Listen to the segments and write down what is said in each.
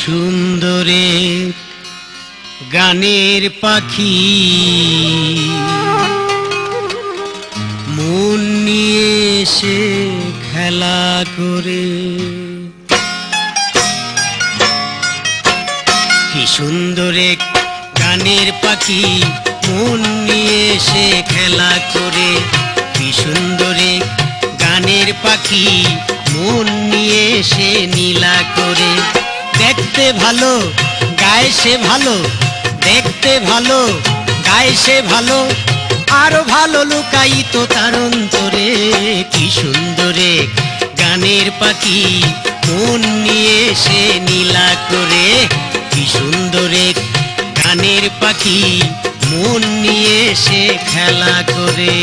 কি সুন্দরে গানের পাখি। মন নিয়ে এসে খেলা করে। কি সুন্দরে গানের পাখি, মন নিয়ে এসে খেলা করে। কি সুন্দরে গানের পাখি, মন নিয়ে এসে নীলা করে। দেখতে ভালো, গায়ে সে ভালো, দেখতে ভালো, গায়ে সে ভালো। আরও ভালো লুকাইত তার অন্তরে, কি সুন্দরে গানের পাখি মন নিয়ে এসে নীলা করে। কি সুন্দরে গানের পাখি মন নিয়ে এসে খেলা করে।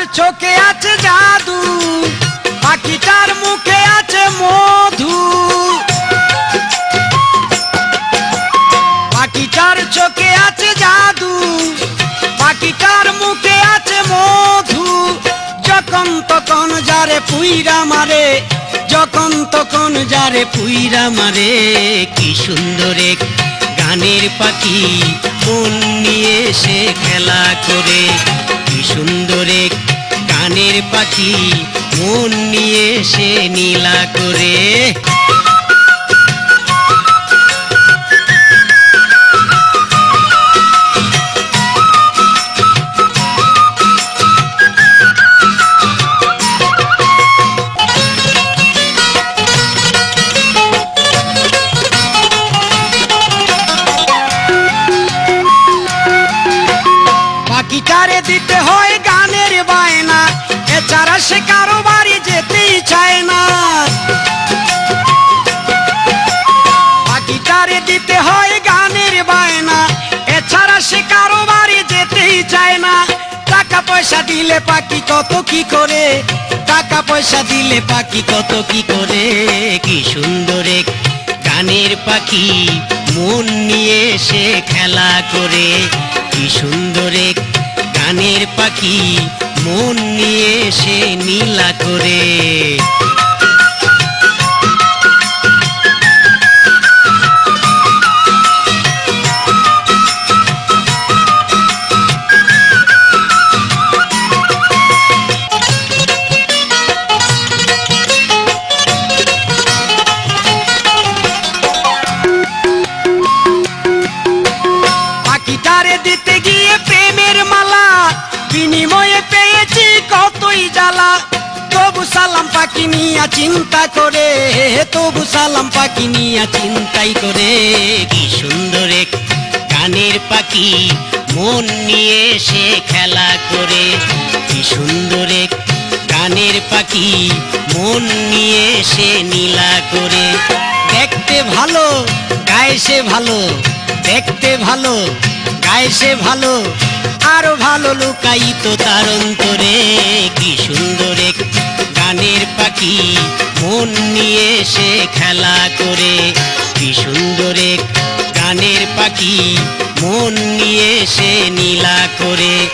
পাখিটার চোখে আছে জাদু, পাখিটার মুখে আছে মধু। পাখিটার চোখে আছে জাদু, পাখিটার মুখে আছে মধু। যখন তখন যারে পুইরা মারে, যখন তখন যারে পুইরা মারে, কি সুন্দর এক গানের পাখি। মন নিয়ে সে খেলা করে। কি সুন্দর এক কানের পাখি মন নিয়ে সে নীলা করে। এছাড়া সে কারও বাড়ি যেতেই চায় না। পাখিটারে দিতে হয় গানের বায়না, এছাড়া সে কারও বাড়ি যেতেই চায় না। টাকা পয়সা দিলে পাখি কত কি করে, টাকা পয়সা দিলে পাখি কত কি করে। কি সুন্দর গানের পাখি, মন নিয়ে সে খেলা করে। কি সুন্দর গানের পাখি মন নিয়ে সে নীলা করে। দিতে গিয়ে প্রেমের মালা বিনিময়ে তবু সালাম পাখি নিয়া চিন্তা করে, তবু সালাম পাখি নিয়া চিন্তাই করে। কি সুন্দর এক গানের পাখি, মন নিয়ে সে খেলা করে। কি সুন্দর এক গানের পাখি, মন নিয়ে সে নীলা করে। দেখতে ভালো, গায়ে সে ভালো, দেখতে ভালো, গায়ে সে ভালো, আরও ভালো লুকাইত তার অন্তরে। কি সুন্দর এক গানের পাখি। মন নিয়ে সে খেলা করে। কি সুন্দর এক গানের পাখি। মন নিয়ে সে নীলা করে।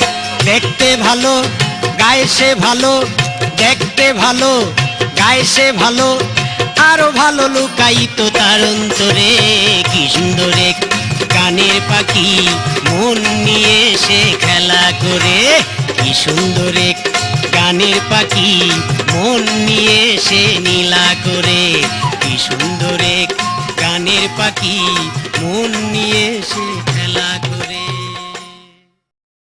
দেখতে ভালো, গায়ে সে ভালো। দেখতে ভালো, গায়ে সে ভালো। আরও ভালো লুকাইত তার অন্তরে। কি সুন্দর এক গানের পাখি। মন নিয়ে সে খেলা করে। কি সুন্দর এক গানের পাখি। মন নিয়ে সে নীলা করে। কি সুন্দর গানের পাখি। মন নিয়ে সে খেলা করে।